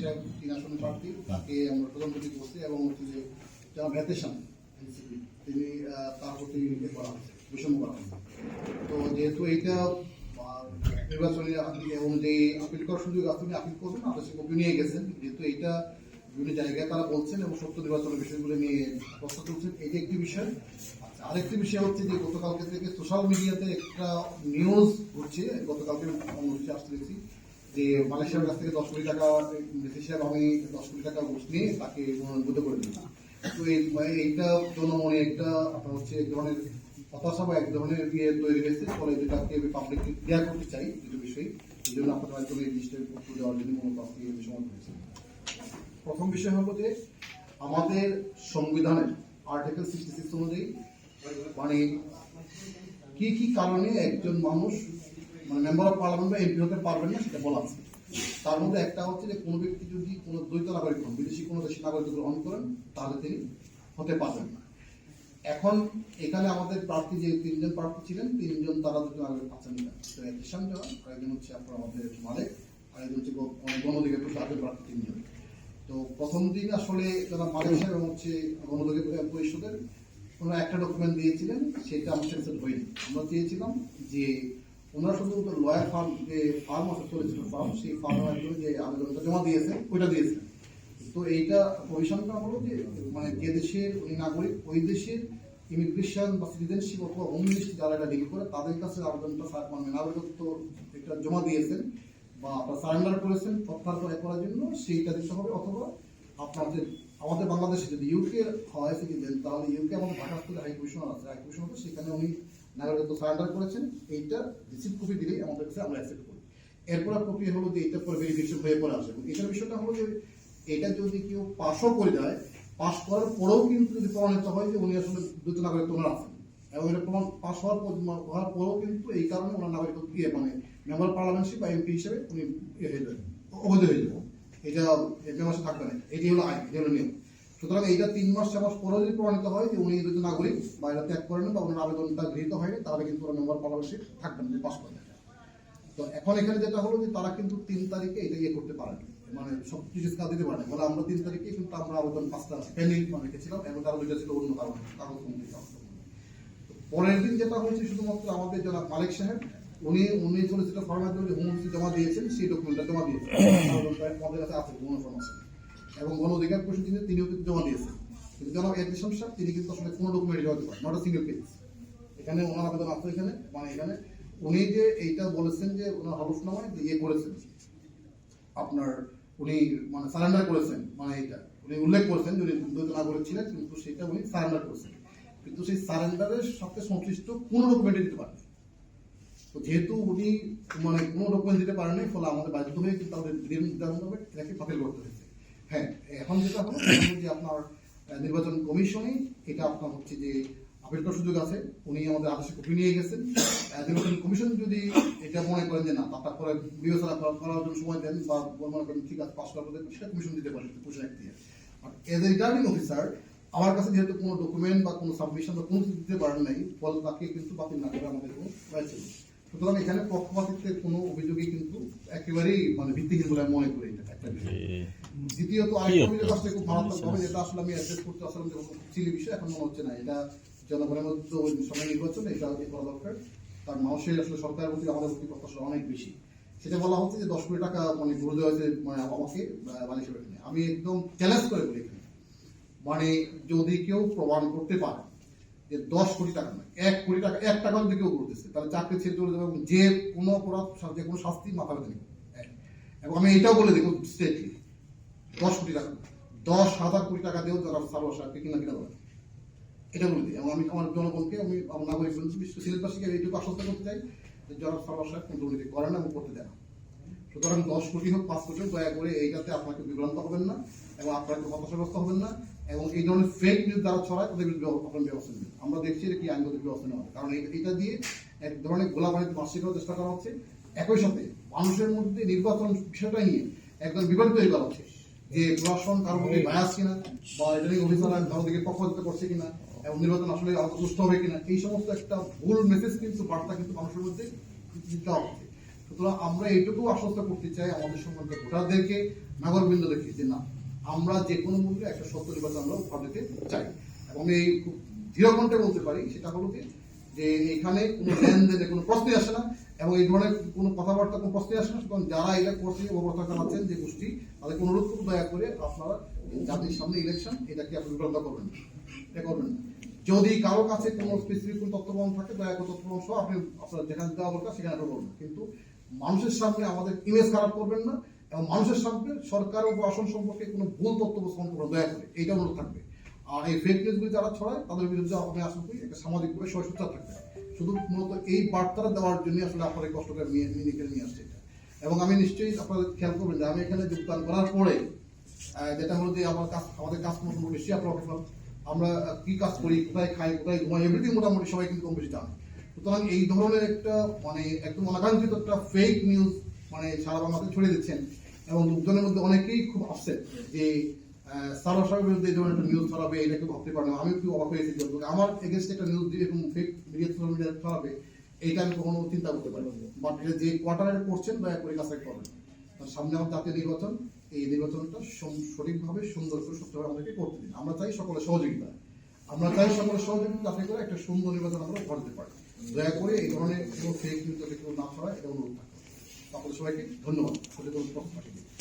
সাহেব তিন আসনের প্রার্থী তাকে আমরা প্রধান করছি এবং হচ্ছে যে যারা ভ্যাতেশন তিনি তার প্রতি করা হয়েছে করা হয়েছে। তো যেহেতু এইটা নির্বাচনী দিকে অনুযায়ী আপিল করার সুযোগ আছে উনি আপিল করবেন আদেশে কপি নিয়ে গেছেন। যেহেতু এইটা বিভিন্ন জায়গায় তারা বলছেন এবং সত্য নির্বাচনের বিষয়গুলো নিয়ে প্রশ্ন তুলছেন এটা একটি বিষয়। আচ্ছা, আরেকটি বিষয় হচ্ছে যে গতকালকে থেকে সোশ্যাল মিডিয়াতে একটা নিউজ হচ্ছে গতকালকে হচ্ছে আসতে দেখছি। যে মালয়েশিয়ার কাছ থেকে দশ কোটি টাকা দেশি হিসাবে আমি দশ কোটি টাকা ঘুষ নিয়ে তাকে অনুমোদিত করে দিলাম। তো মানে এইটা জনমনে একটা আপনার হচ্ছে এক ধরনের হতাশা বা এক ধরনের ইয়ে তৈরি হয়েছে। ফলে যেটাকে আমি পাবলিককে ক্লিয়ার করতে চাই দুটো বিষয় এই জন্য আপনাদের মাধ্যমে এই জিনিসটা উত্তর দেওয়ার জন্য আজকে এই বিষয় হয়েছে প্রথম বিষয় হলো যে আমাদের সংবিধানের আর্টিকেল সিক্সটি সিক্স অনুযায়ী মানে কি কি কারণে একজন মানুষ মানে মেম্বার অফ পার্লামেন্ট বা এমপি হতে পারবেন না, সেটা বলা আছে তার মধ্যে একটা হচ্ছে যে কোনো ব্যক্তি যদি কোনো দ্বৈত নাগরিক হন, বিদেশি কোনো দেশের নাগরিকত্ব গ্রহণ করেন, তাহলে তিনি হতে পারবেন না। এখন এখানে আমাদের প্রার্থী যে তিনজন প্রার্থী ছিলেন, তিনজন তারা দুজন আগে পাচ্ছেন না একজন আরেকজন হচ্ছে আপনার আমাদের মালিক আরেকজন হচ্ছে গণ- গণঅধিকার পরিষদের প্রার্থী তিনজন। তো প্রথম দিন আসলে যারা মালিক সাহেব হচ্ছে গণঅধিকার পরিষদের, ওনারা একটা ডকুমেন্ট দিয়েছিলেন, সেটা সেন্সার হয়নি। আমরা চেয়েছিলাম যে ওনারা শুধু লয়ার ফার্ম যে ফার্ম আছে চলেছিল ফার্ম সেই ফার্মের যে আবেদনটা জমা দিয়েছেন ওইটা দিয়েছেন তো এইটা কমিশনটা হলো যে মানে যে দেশের ওই নাগরিক, ওই দেশের ইমিগ্রেশন বা সিটিজেনশিপ অথবা হোম মিনিস্ট্রি যারা এটা ডিল করে, তাদের কাছে আবেদনটা সা- মানে নাগরিকত্ব এটা জমা দিয়েছেন বা আপনার সারেন্ডার করেছেন, প্রত্যাহার করে করার জন্য সেইটা দিতে হবে অথবা আপনার যে আমাদের বাংলাদেশে যদি ইউকে হয় সিটিজেন তাহলে ইউকে আমাদের ঢাকা স্কুলে হাই কমিশনার আছে হাই কমিশনার সেখানে উনি নাগরিকত্ব সারেন্ডার করেছেন, এইটা রিসিভ কপি দিলেই আমাদের কাছে আমরা অ্যাকসেপ্ট করি। এরপর প্রক্রিয়া হলো যে এটা পরে ভেরিফিকেশন হয়ে পরে আসে। এবং এটার বিষয়টা হলো যে, এটা যদি কেউ পাশও করে দেয় পাশ করার পরেও কিন্তু যদি প্রমাণিত হয় যে উনি আসলে দ্বৈত নাগরিকত্ব ওনার আছেন। এবং এটা প্রমাণ পাশ হওয়ার হওয়ার পরেও কিন্তু এই কারণে ওনার নাগরিকত্ব ইয়ে মানে মেম্বার পার্লামেন্টশিপ বা এমপি হিসেবে উনি ইয়ে হয়ে যাবেন, অবৈধ হয়ে যাবেন। এটা মাসে থাকবে না। এটি হলো আইন, এটি হলো নিয়ম। সুতরাং এইটা তিন মাস, চার মাস পরেও যদি প্রমাণিত হয় যে উনি দ্বৈত নাগরিক, বা এটা ত্যাগ করেন বা ওনার আবেদনটা গৃহীত হয়নি, তাহলে কিন্তু ওরা মেম্বার পার্লামেন্টশিপ থাকবেন যে পাস করেন তো এখন এখানে যেটা হলো যে তারা কিন্তু তিন তারিখে এটা ইয়ে করতে পারেন। মানে সব কিছু কাজ দিতে পারেন। বলে আমরা তিন তারিখে কিন্তু আমরা আবেদন পাঁচটা পেন্ডিং মানে রেখেছিলাম, এবং তারা দুইটা ছিল অন্য কারণে কাগজ পরের দিন যেটা হয়েছে, শুধুমাত্র আমাদের যারা মালিক সাহেব, উনি উনি ফর্মের জন্য হোম জমা দিয়েছেন, সেই ডকুমেন্টটা জমা দিয়েছেন। আমাদের কাছে আছে, কোনো ইনফরমেশন এবং গণ অধিকার পরিষদ তিনি তিনিও কিন্তু জমা দিয়েছেন। কিন্তু জনাব এডিশন সাহেব তিনি কিন্তু আসলে কোনো ডকুমেন্ট জমা দিতে পারেন নট সিঙ্গেল পেজ এখানে ওনার আবেদন আছে এখানে মানে এখানে উনি যে এইটা বলেছেন যে ওনার হলফনামায় যে ইয়ে করেছেন, আপনার উনি মানে সারেন্ডার করেছেন মানে এটা উনি উল্লেখ করেছেন যে উনি দ্বৈত নাগরিক ছিলেন কিন্তু সেটা উনি সারেন্ডার করেছেন। কিন্তু সেই সারেন্ডারের সাথে সংশ্লিষ্ট কোনো ডকুমেন্ট দিতে পারেন তো যেহেতু উনি মানে কোনো ডকুমেন্ট দিতে পারেনি ফলে আমাদের বাধ্য হয়ে কিন্তু আমাদের হবে এটাকে বাতিল করতে হয়েছে। হ্যাঁ এখন যেটা হলো যে আপনার নির্বাচন কমিশনে এটা আপনার হচ্ছে যে আপিল করার সুযোগ আছে। উনি আমাদের আদেশে কপি নিয়ে গেছেন। নির্বাচন কমিশন যদি এটা মনে করেন যে না তার পরে বিবেচনা করার জন্য সময় দেন, বা মনে করেন ঠিক আছে পাস করার সেটা কমিশন দিতে পারে কোশ্চেন দিয়ে আর এজ এ রিটার্নিং অফিসার আমার কাছে যেহেতু কোনো ডকুমেন্ট বা কোনো সাবমিশন বা কোনো কিছু দিতে পারেন নাই, ফলে তাকে কিন্তু বাতিল না করে আমাদের হয়েছিল সুতরাং এখানে পক্ষপাতিত্বের কোনো অভিযোগই কিন্তু একেবারেই মানে ভিত্তিহীন বলে মনে করি এটা। একটা বিষয় দ্বিতীয়ত খুব যেটা আসলে আমি অ্যাড্রেস করতে আসলাম যে চিলি বিষয় এখন মনে হচ্ছে না। এটা জনগণের মধ্যে তো সময় নির্বাচন এটা এ করা দরকার। তার মানুষের আসলে সরকারের প্রতি আমাদের প্রতি প্রত্যাশা অনেক বেশি। সেটা বলা হচ্ছে যে দশ কোটি টাকা মানে ঘুরে দেওয়া হয়েছে মানে আমাকে এখানে। আমি একদম চ্যালেঞ্জ করে বলি এখানে। মানে যদি কেউ প্রমাণ করতে পারে যে দশ কোটি টাকা নয় এক কোটি টাকা এক টাকা যদি কেউ করতেছে তাহলে চাকরি ছেড়ে চলে যাবে এবং যে কোনো অপরাধ যে কোনো শাস্তি মাথা নেবে এক। এবং আমি এটাও বলে দেখুন স্টেটলি দশ কোটি টাকা, দশ হাজার কোটি টাকা দিয়েও যারা সারোয়ার সাহেবকে কিনা কিনা বলে। এটা বলে দিই। এবং আমি আমার জনগণকে, আমি আমার নাগরিক বিশ্ব সিলেটবাসীকে এইটুকু আশ্বস্ত করতে চাই যে যারা সারোয়ার সাহেব কোনো দুর্নীতি করেন না এবং করতে দেয় না। সুতরাং দশ কোটি হোক, পাঁচ কোটি হোক, দয়া করে এইটাতে আপনাকে বিভ্রান্ত হবেন না এবং আপনাকে হতাশাগ্রস্ত হবেন না এবং এই ধরনের ফেক নিউজ যারা ছড়ায়, তাদের বিরুদ্ধে আপনার ব্যবস্থা নেবেন আমরা দেখছি এটা কি আইনগত ব্যবস্থা নেওয়া হবে। কারণ এটা দিয়ে এক ধরনের গোলাবাড়িতে মাসিক করার চেষ্টা করা হচ্ছে। একই সাথে মানুষের মধ্যে নির্বাচন বিষয়টা নিয়ে একদম বিভ্রান্ত তৈরি করা হচ্ছে। যে প্রশাসন কারোর মধ্যে বায়াস কিনা বা কারও দিকে পক্ষপাতিত্ব করছে কিনা এবং নির্বাচন আসলে সুস্থ হবে কিনা এই সমস্ত একটা ভুল মেসেজ কিন্তু বার্তা কিন্তু মানুষের মধ্যে দেওয়া হচ্ছে সুতরাং আমরা এইটুকু আশ্বস্ত করতে চাই আমাদের সম্বন্ধ ভোটারদেরকে নাগরবৃন্দদেরকে যে না আমরা যে কোনো মূল্যে একটা সত্য নির্বাচন আমরা উপহার দিতে চাই। এবং এই খুব দৃঢ় বলতে পারি সেটা হলো যে এখানে কোনো লেনদেনে কোনো প্রশ্নই আসে না এবং এই ধরনের কোনো কথাবার্তা, কোনো প্রশ্নই আসে না যারা এটা করছে অবস্থা জানাচ্ছেন যে গোষ্ঠী, তাদেরকে অনুরোধ করব দয়া করে আপনারা জাতির সামনে ইলেকশন এটাকে আপনি বিভ্রান্ত করবেন। এটা করবেন যদি কারও কাছে কোনো স্পেসিফিক কোনো তথ্য প্রমাণ থাকে, দয়া করে তথ্য প্রমাণ সহ আপনি আপনার যেখানে দেওয়া দরকার সেখানে আপনি বলবেন। কিন্তু মানুষের সামনে আমাদের ইমেজ খারাপ করবেন না এবং মানুষের সামনে সরকার ও প্রশাসন সম্পর্কে কোনো ভুল তথ্য উপস্থাপন করবেন দয়া করে, এইটা অনুরোধ থাকবে। আর এই ফেক নিউজগুলি যারা ছড়ায়, তাদের বিরুদ্ধে আপনি আশা করি একটা সামাজিকভাবে সহিষ্ণুতা থাকবে। শুধু মূলত এই বার্তাটা দেওয়ার জন্য আসলে আপনার এই কষ্ট করে নিয়ে নিয়ে আসছে এটা। এবং আমি নিশ্চয়ই আপনাদের খেয়াল করবেন যে আমি এখানে যোগদান করার পরে যেটা হলো যে আমার কাজ আমাদের কাজ মোটামুটি বেশি, আপনার আমরা কি কাজ করি, কোথায় খাই, কোথায় ঘুমাই এভরিথিং মোটামুটি সবাই কিন্তু কম বেশি জানে। সুতরাং এই ধরনের একটা মানে একদম অনাকাঙ্ক্ষিত একটা ফেক নিউজ মানে সারা বাংলাতে ছড়িয়ে দিচ্ছেন। এবং লোকজনের মধ্যে অনেকেই খুব আপসেট যে সারা সাহেবের বিরুদ্ধে এই একটা নিউজ ছড়াবে এটা কেউ ভাবতে পারে না। আমি একটু অবাক হয়েছি আমার এগেনস্ট একটা নিউজ দিয়ে এরকম ফেক মিডিয়া সোশ্যাল মিডিয়া ছড়াবে এইটা আমি কখনো চিন্তা করতে পারি বাট এটা যে কোয়ার্টারে করছেন, দয়া করে কাছে করবেন আর সামনে আমার জাতীয় নির্বাচন, এই নির্বাচনটা সঠিকভাবে, সুন্দর করে, সত্যভাবে আমাদেরকে করতে দিন আমরা চাই সকলের সহযোগিতা। আমরা চাই সকলের সহযোগিতা যাতে করে একটা সুন্দর নির্বাচন আমরা করতে পারি। দয়া করে এই ধরনের কোনো ফেক নিউজ কেউ না ছড়ায়, এটা অনুরোধ থাকবে। আপনাদের সবাইকে ধন্যবাদ। সচেতন পাঠিয়ে।